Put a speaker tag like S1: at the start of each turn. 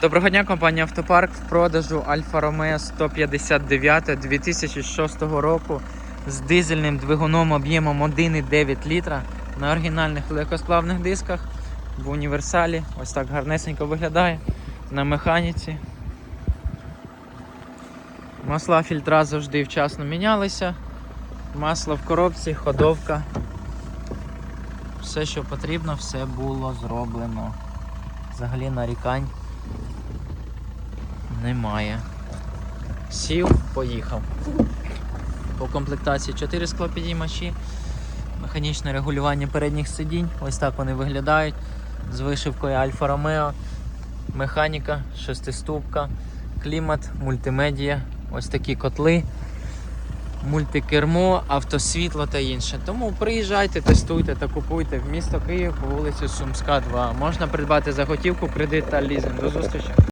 S1: Доброго дня, компанія Автопарк в продажу Альфа Ромео 159 2006 року з дизельним двигуном об'ємом 1,9 літра на оригінальних легкосплавних дисках в універсалі. Ось так гарнесенько виглядає на механіці. Масла фільтра завжди вчасно мінялися. Масло в коробці, ходовка. Все, що потрібно, все було зроблено. Взагалі нарікань немає. Сів, поїхав. По комплектації 4 склопідіймачі, механічне регулювання передніх сидінь. Ось так вони виглядають. З вишивкою Альфа Ромео, механіка, шестиступка, клімат, мультимедія, ось такі котли, мультикермо, автосвітло та інше. Тому приїжджайте, тестуйте та купуйте в місто Київ по вулиці Сумська, 2. Можна придбати за готівку, кредит та лізинг. До зустрічі!